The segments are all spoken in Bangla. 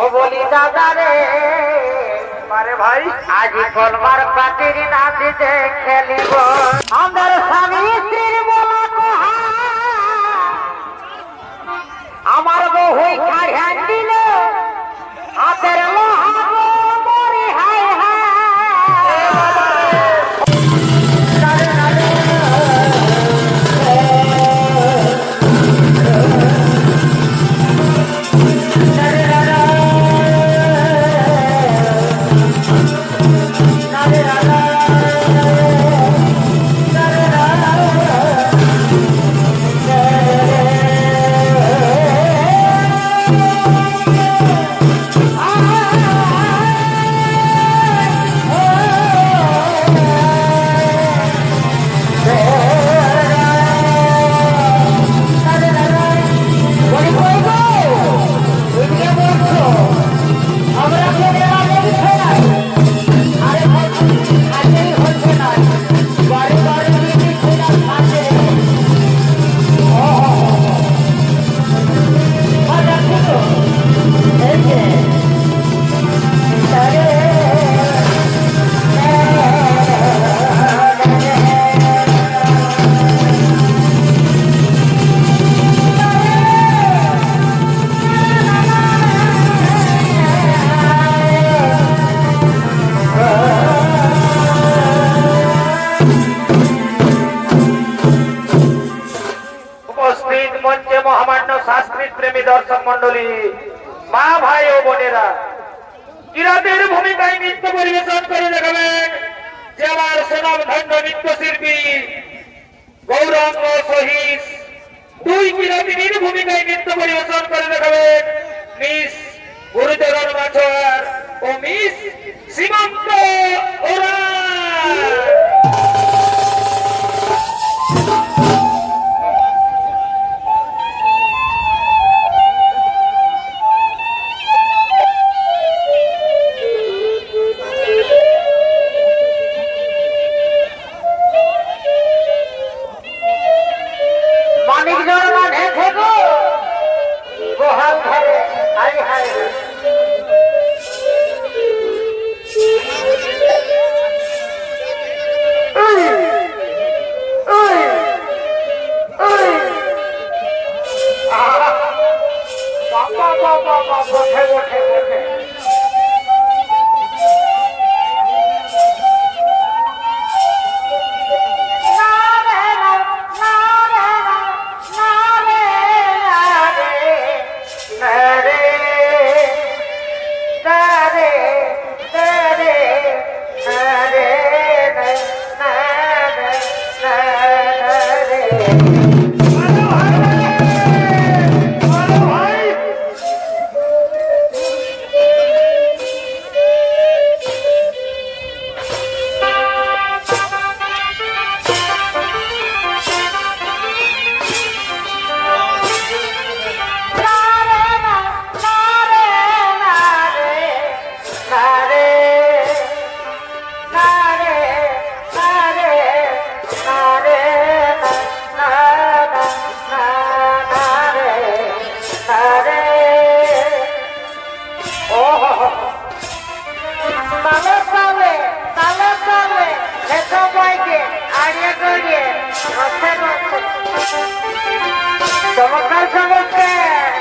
ও বলি দাদা রে আরে ভাই আজি কলমার পাটির নাচিতে খেলিব। আমার স্বামী স্ত্রীর আমার বহু সহিস দুই কিরাতিনীর ভূমিকায় নৃত্য পরিবেশন করে দেখাবেন মিস গুরুচরণ মাছর ও মিস সীমান্ত ওরা চমৎকার চমৎকার।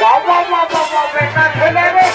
বাবা বাবা বাবা বেটা ছেলে রে।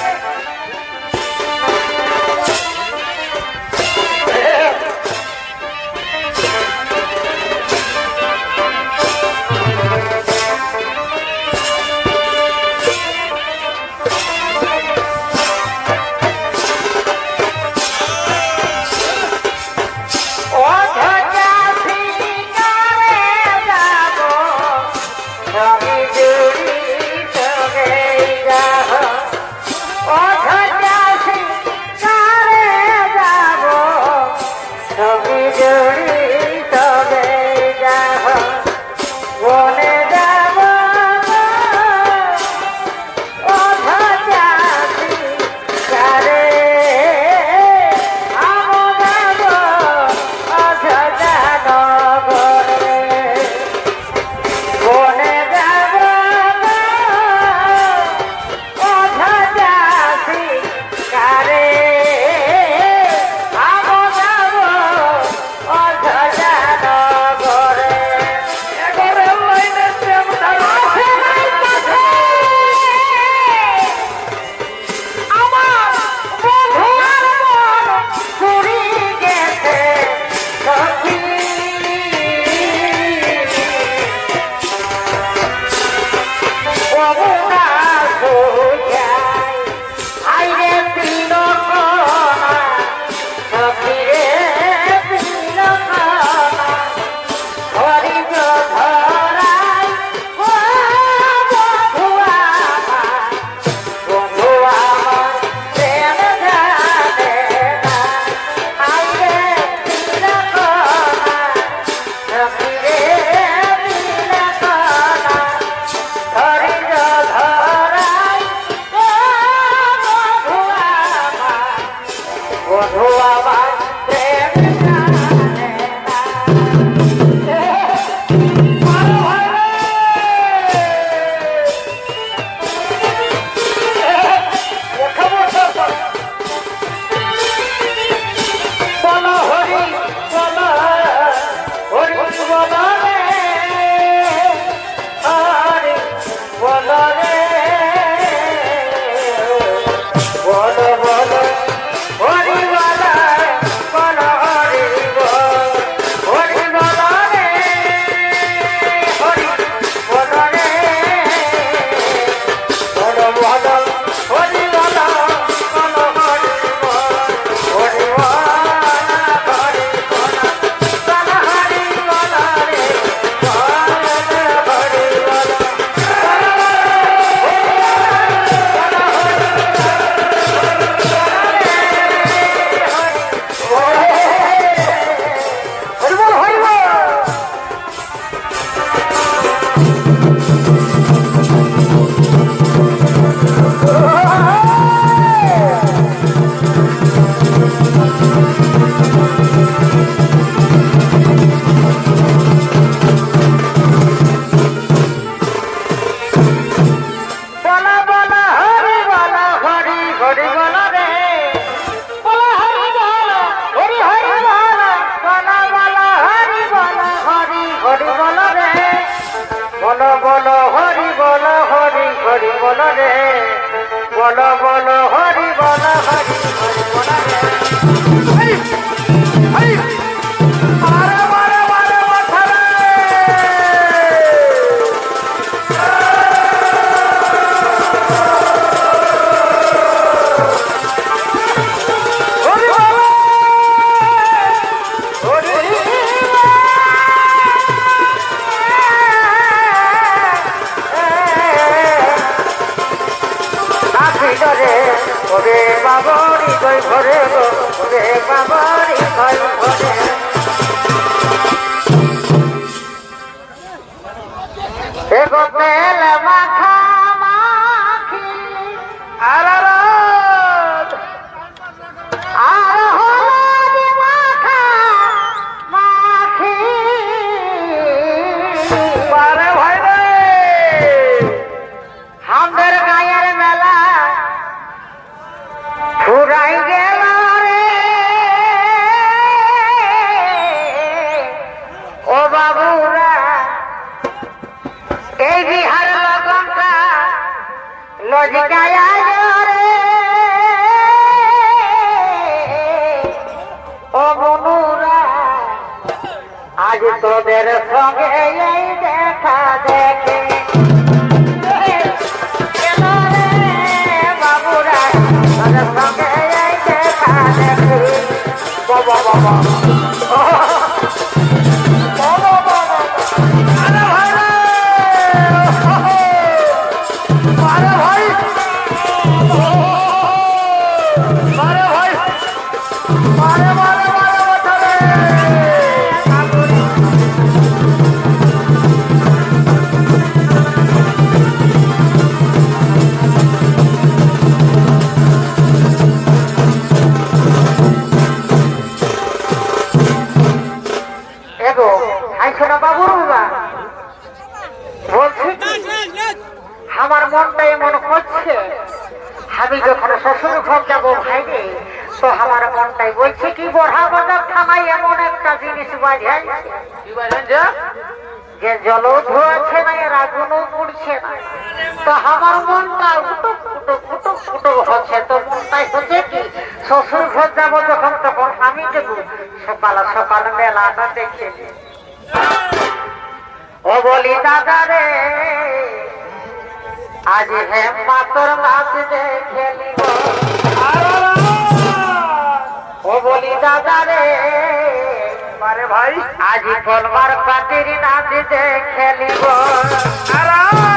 রে বলব বাবারি গই ভরে গো? রে বাবারি গই ভরে এগো বেলা মাখা তাই বলছি কি থানায় এমন একটা জিনিস যে জল ধোয়াছে না এর আগুনও পুড়ছে না। তো আমার মনটা শ্বশুর যখন তখন সকাল মেলাটা দাদা রে আজ হেম মাতর মাছ দেখে ভাই আজি বলবার পাতির নাচিতে খেলিব। আর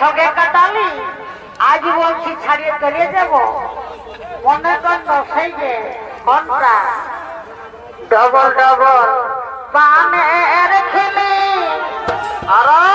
ঠকে কাটালি আজ বলছি ছাড়িয়ে চলে দেব মনে কন্দ সেই যে ঘণ্টা। Double double. বানের খেলি আর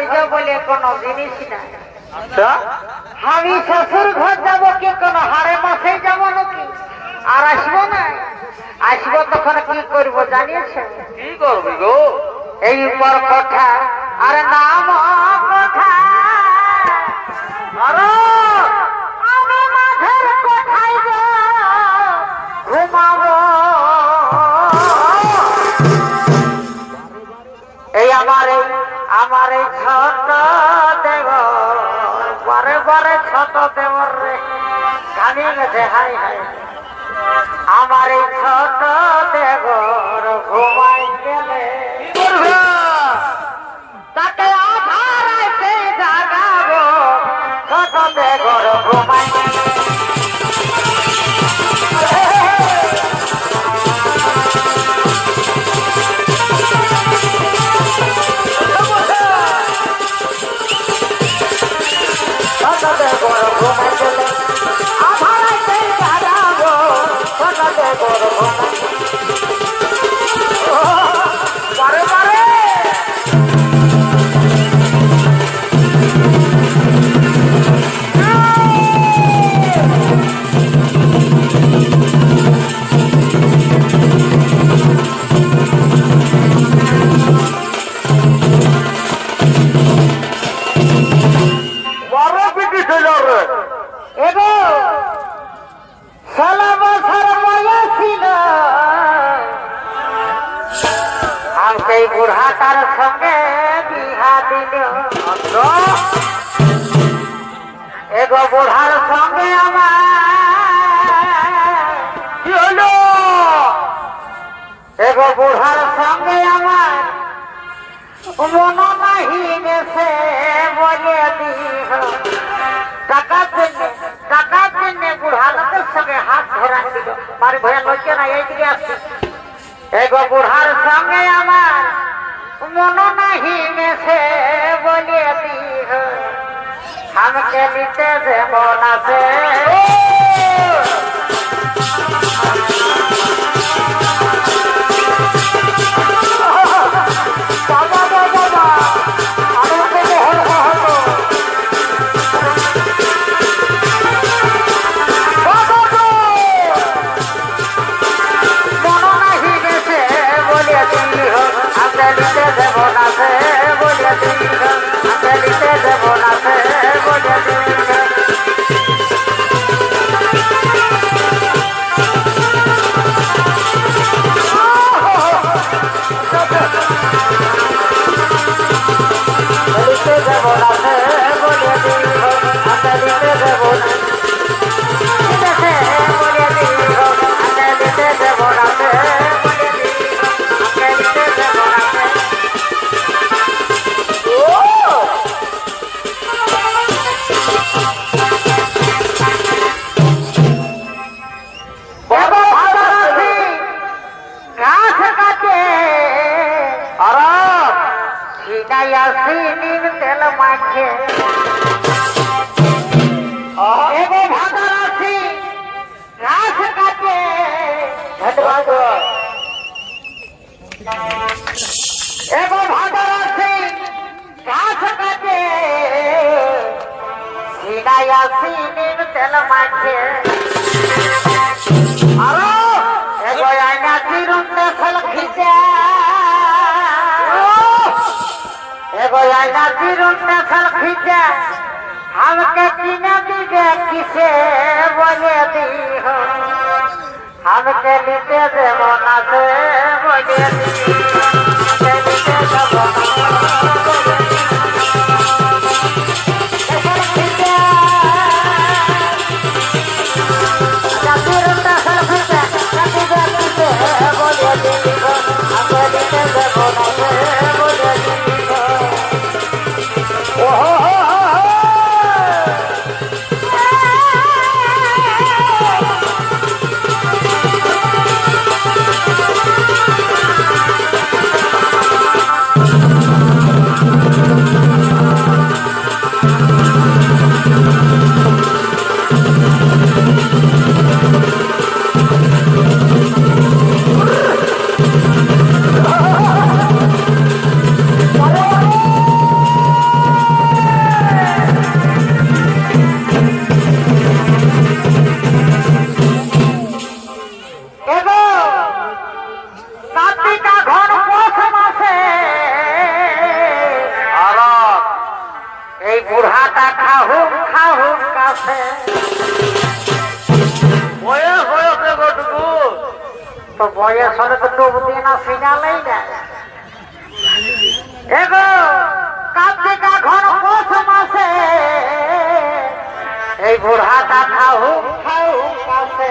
স্বর্গ বলে কোন জিনিস না আচ্ছা। আমি শ্বশুর ঘর যাব কি কোন হারে মাসে যাব নাকি? আর আসব না? আসব তখন কি করব জানিয়েছে? কি করবি গো? এই উপর কথা। আরে নাম হারিয়ে গেছে হাই হাই আমার এই ছোট দেবর ঘুমাই গেলে। তাকে আধারাইতে জাগাবো। ছোট দেবর ঘুমাই গেলে। বাড়ি ভয়া লইছে না এইদিকে আসছে। এগো বুড়ার সঙ্গে আমার মন নাহি মেছে বলিয়ে আমি আমাকে নিতে যেমন আছে। নাজিরুন নাসাল খিজা আমাকে চিনা দিবে কিসে বলে দিহ আমাকে নিতে দেব না সে বলে দিহ কাছে বয়স হয়েছে কতটুকু তো বয়স হলে তো ডুব দিয়ে না সিনালেই না। এগো কার্তিকা ঘন পৌষ মাসে এই বুড়াটা খাহুম খাও কাছে